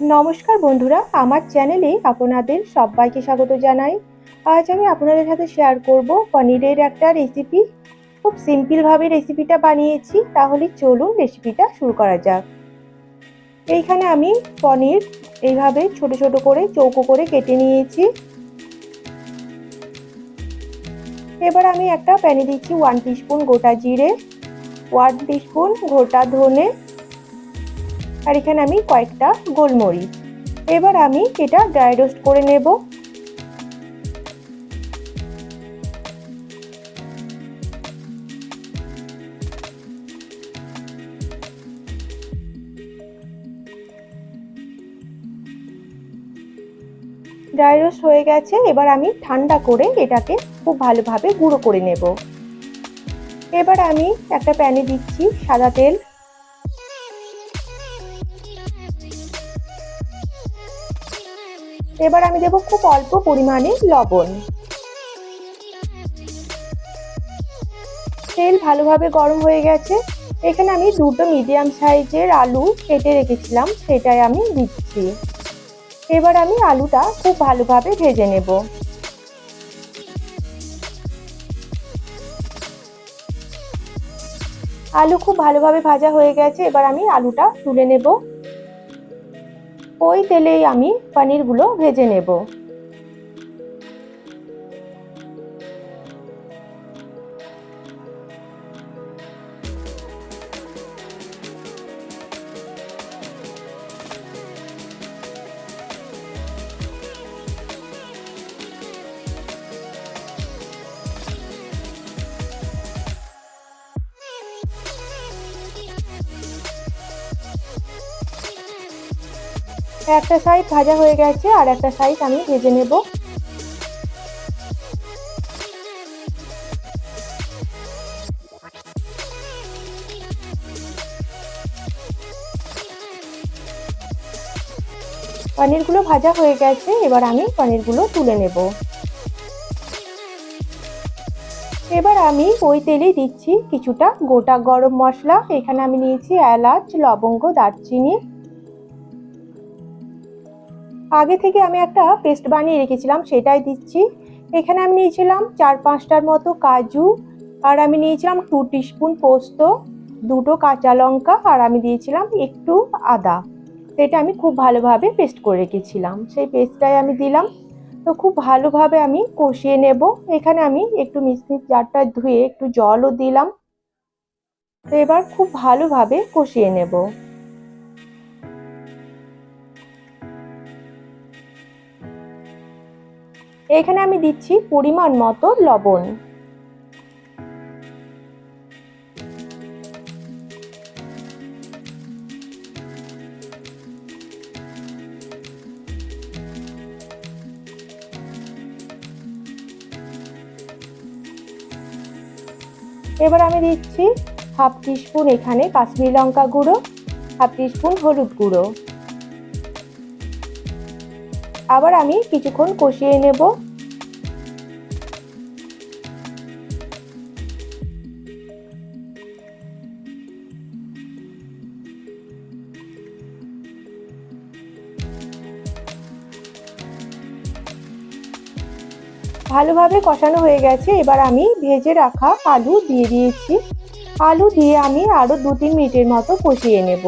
নমস্কার বন্ধুরা, আমার চ্যানেলে আপনাদের সবাইকে স্বাগত জানাই। আজ আমি আপনাদের সাথে শেয়ার করব পনিরের একটা রেসিপি খুব সিম্পলভাবে রেসিপিটা বানিয়েছি, তাহলে চলুন রেসিপিটা শুরু করা যাক। এইখানে আমি পনির এইভাবে ছোট ছোট করে চৌকো করে কেটে নিয়েছি। এবার আমি একটা প্যানে দিচ্ছি ওয়ান টিস্পুন গোটা জিরে ওয়ান টিস্পুন গোটা ধনে আর এখানে আমি কয়েকটা গোলমরিচ। এবার আমি এটা ড্রাই রোস্ট করে নেব। ড্রাই রোস্ট হয়ে গেছে, এবার আমি ঠান্ডা করে এটাকে খুব ভালোভাবে গুঁড়ো করে নেব। এবার আমি একটা প্যানে দিচ্ছি সাদা তেল। এবার আমি দেবো খুব অল্প পরিমাণে লবণ। তেল ভালোভাবে গরম হয়ে গেছে। এখানে আমি দুটো মিডিয়াম সাইজের আলু কেটে রেখেছিলাম, সেটাই আমি দিচ্ছি। এবার আমি আলুটা খুব ভালোভাবে ভেজে নেব। আলু খুব ভালোভাবে ভাজা হয়ে গেছে, এবার আমি আলুটা তুলে নেব। ওই তেলেই আমি পনিরগুলো ভেজে নেব। একটা সাইড ভাজা হয়ে গেছে আর একটা সাইড আমি ভেজে নেব। পনিরগুলো ভাজা হয়ে গেছে, এবার আমি পনিরগুলো তুলে নেব। এবার আমি ওই তেলেই দিচ্ছি কিছুটা গোটা গরম মশলা। এখানে আমি নিয়েছি এলাচ, লবঙ্গ, দারচিনি। আগে থেকে আমি একটা পেস্ট বানিয়ে রেখেছিলাম, সেটাই দিচ্ছি। এখানে আমি নিয়েছিলাম চার পাঁচটার মতো কাজু, আর আমি নিয়েছিলাম টু টিস্পুন পোস্ত, দুটো কাঁচা লঙ্কা, আর আমি দিয়েছিলাম একটু আদা। সেটা আমি খুব ভালোভাবে পেস্ট করে রেখেছিলাম। সেই পেস্টটাই আমি দিলাম। তো খুব ভালোভাবে আমি কষিয়ে নেব। এখানে আমি একটু মিক্সির জারটা ধুয়ে একটু জলও দিলাম। তো এবার খুব ভালোভাবে কষিয়ে নেব। এখানে আমি দিচ্ছি পরিমাণ মতো লবণ। এবার আমি দিচ্ছি হাফ টিস্পুন এখানে কাশ্মীরি লঙ্কা গুঁড়ো, হাফ টিস্পুন হলুদ গুঁড়ো। আবার আমি কিছুক্ষণ কষিয়ে নেব। ভালোভাবে কষানো হয়ে গেছে। এবার আমি ভেজে রাখা আলু দিয়ে দিয়েছি। আলু দিয়ে আমি আরও দু তিন মিনিটের মতো কষিয়ে নেব।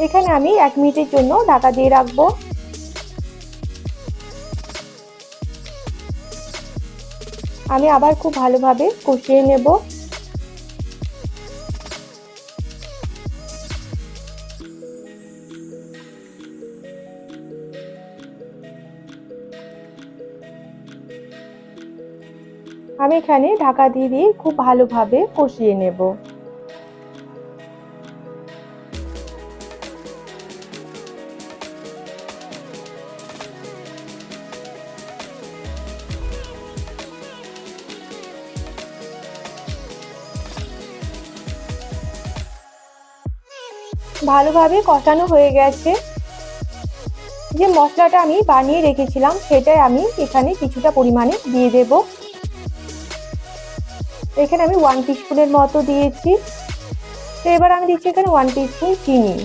এখানে আমি এক মিনিটের জন্য ঢাকা দিয়ে রাখব। আমি আবার খুব ভালোভাবে কষিয়ে নেব। আমি এখানে ঢাকা দিয়ে দিয়ে খুব ভালোভাবে কষিয়ে নেব। ভালোভাবে কষানো হয়ে গেছে। যে মশলাটা আমি বানিয়ে রেখেছিলাম, সেটাই আমি এখানে কিছুটা পরিমাণে দিয়ে দেব। এখানে আমি ওয়ান টিস্পুনের মতো দিয়েছি। তো এবার আমি দিচ্ছি এখানে ওয়ান টিস্পুন চিনি।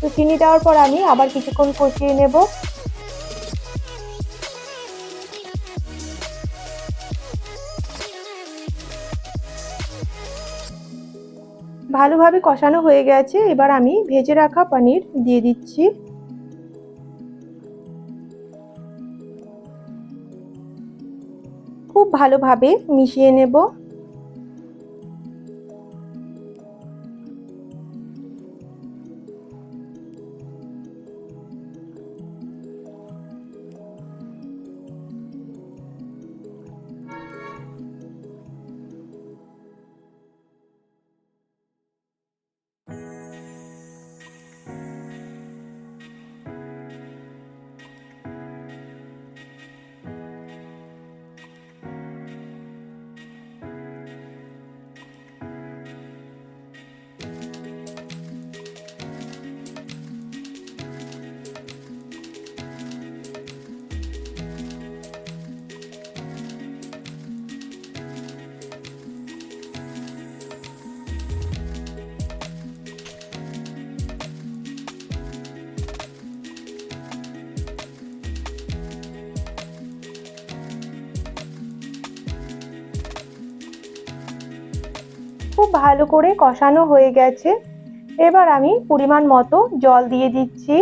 তো চিনি দেওয়ার পর আমি আবার কিছুক্ষণ কষিয়ে নেব। ভালোভাবে কষানো হয়ে গেছে। এবার আমি ভেজে রাখা পনির দিয়ে দিচ্ছি। খুব ভালোভাবে মিশিয়ে নেব। খুব ভালো করে কষানো হয়ে গেছে। এবার আমি পরিমাণ মতো জল দিয়ে দিচ্ছি।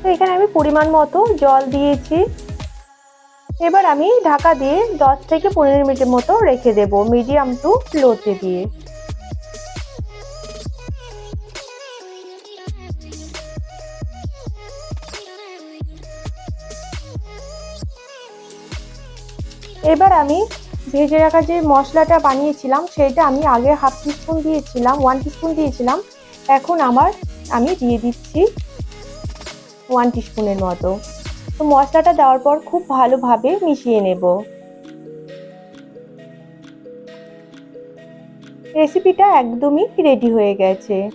তো এখানে আমি পরিমাণ মতো জল দিয়েছি। এবার আমি ঢাকা দিয়ে দশ থেকে পনেরো মিনিটের মতো রেখে দেব, মিডিয়াম টু লোতে দিয়ে। এবার আমি ভেজে রাখা যে মশলাটা বানিয়েছিলাম সেটা আমি আগে হাফ টিস্পুন দিয়েছিলাম ওয়ান টিস্পুন দিয়েছিলাম। এখন আমার, আমি দিয়ে দিচ্ছি ওয়ান টিস্পুনের মতো। তো মশলাটা দেওয়ার পর খুব ভালোভাবে মিশিয়ে নেব। রেসিপিটা একদমই রেডি হয়ে গেছে।